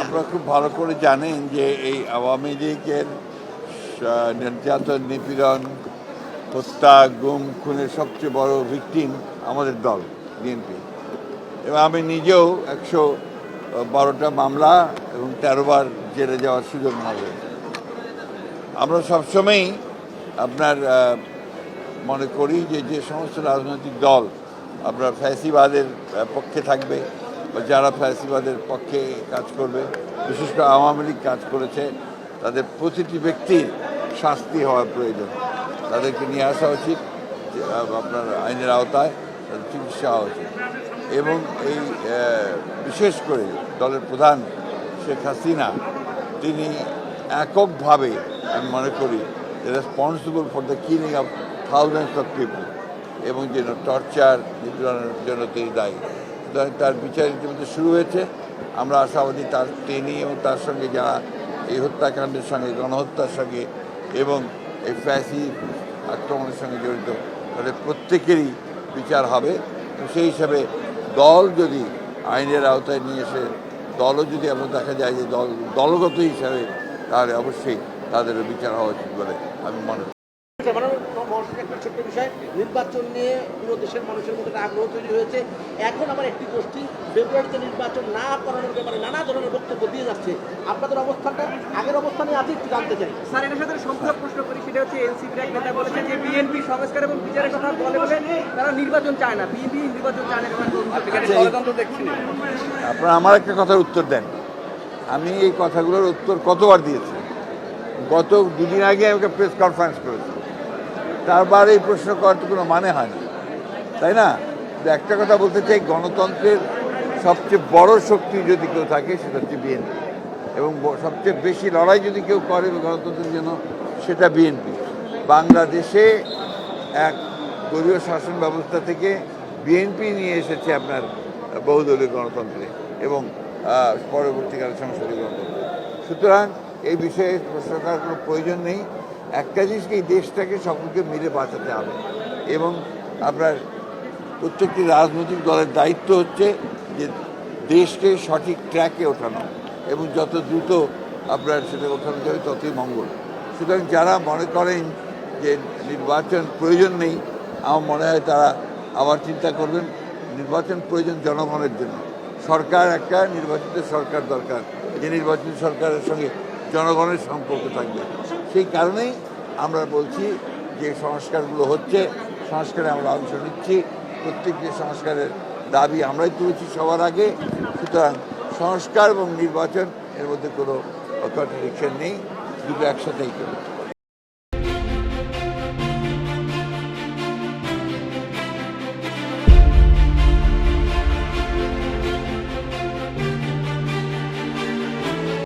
আপনারা খুব ভালো করে জানেন যে এই আওয়ামী লীগের নির্যাতন, নিপীড়ন, হত্যা, গুম, খুনের সবচেয়ে বড় ভিকটিম আমাদের দল বিএনপি এবং আমি নিজেও একশো বারোটা মামলা এবং তেরোবার জেলে যাওয়ার সুযোগ হবে আমরা সবসময়ই আপনার মনে করি যে যে সমস্ত রাজনৈতিক দল আপনার ফ্যাসিবাদের পক্ষে থাকবে বা যারা ফ্যাসিবাদের পক্ষে কাজ করবে, বিশেষ করে আওয়ামী লীগ কাজ করেছে, তাদের প্রতিটি ব্যক্তির শাস্তি হওয়া প্রয়োজন। তাদেরকে নিয়ে আসা উচিত আপনার আইনের আওতায় তাদের চিকিৎসা হওয়া উচিত। এবং এই বিশেষ করে দলের প্রধান শেখ হাসিনা, তিনি এককভাবে আমি মনে করি responsible for the killing of thousands of people এবং যেন টর্চার নিপীড়নের জন্য তিনি দায়ী। তার বিচার ইতিমধ্যে শুরু হয়েছে। আমরা আশাবাদী তার তিনি এবং তার সঙ্গে যারা এই হত্যাকাণ্ডের সঙ্গে, গণহত্যার সঙ্গে এবং এই ফ্যাসি আক্রমণের সঙ্গে জড়িত, তাদের প্রত্যেকেরই বিচার হবে। সেই হিসাবে দল যদি আইনের আওতায় নিয়ে এসে, দলও যদি আমরা দেখা যায় যে দল, দলগত হিসাবে, তাহলে অবশ্যই তাদেরও বিচার হওয়া উচিত বলে আমি মনে করি। মহাসচিব একটা ছোট্ট বিষয় নির্বাচন নিয়ে পুরো দেশের মানুষের মধ্যে একটা আগ্রহ তৈরি হয়েছে। এখন আমার একটি গোষ্ঠী ফেব্রুয়ারিতে নির্বাচন না করানোর ব্যাপারে নানা ধরনের বক্তব্য দিয়ে যাচ্ছে। আপনাদের অবস্থানটা আগের অবস্থানে আছে একটু জানতে চাই। স্যার এটার সাথে সম্পূর্ণ প্রশ্ন করি সেটা হচ্ছে এনসিপির এক নেতা বলেছে যে বিএনপি সংস্কার এবং বিচারের কথা বলে বলে তারা নির্বাচন চায় না। বিএনপি নির্বাচন চায় না আচ্ছা, আপনারা আমার একটা কথার উত্তর দেন। আমি এই কথাগুলোর উত্তর কতবার দিয়েছি? গত দুদিন আগে আমাকে প্রেস কনফারেন্স করেছি। তারপর এই প্রশ্ন করার তো কোনো মানে হয় না। তাই না? একটা কথা বলতে চাই, গণতন্ত্রের সবচেয়ে বড় শক্তি যদি কেউ থাকে, সেটা হচ্ছে বিএনপি। এবং সবচেয়ে বেশি লড়াই যদি কেউ করে গণতন্ত্রের জন্য, সেটা বিএনপি। বাংলাদেশে এক দলীয় শাসন ব্যবস্থা থেকে বিএনপি নিয়ে এসেছে আপনার বহুদলীয় গণতন্ত্রে এবং পরবর্তীকালে সংসদীয় গণতন্ত্রে। সুতরাং এই বিষয়ে প্রশ্ন করার কোনো প্রয়োজন নেই। একটা জিনিসকে এই দেশটাকে সকলকে মিলে বাঁচাতে হবে। এবং আপনার প্রত্যেকটি রাজনৈতিক দলের দায়িত্ব হচ্ছে যে দেশকে সঠিক ট্র্যাকে ওঠানো এবং যত দ্রুত আপনার সেটা ওঠানো যাবে ততই মঙ্গল। সুতরাং যারা মনে করেন যে নির্বাচন প্রয়োজন নেই, আমার মনে হয় তারা আবার চিন্তা করবেন, নির্বাচন প্রয়োজন জনগণের জন্য। সরকার একটা, নির্বাচিত সরকার দরকার। যে নির্বাচিত সরকারের সঙ্গে জনগণের সম্পর্ক থাকবে। সেই কারণেই আমরা বলছি যে সংস্কারগুলো হচ্ছে, সংস্কারে আমরা অংশ নিচ্ছি। প্রত্যেকটি সংস্কারের দাবি আমরাই তুলেছি সবার আগে। সুতরাং সংস্কার এবং নির্বাচন এর মধ্যে কোনো কন্ট্রাডিকশন নেই, দুটো একসাথেই চলছে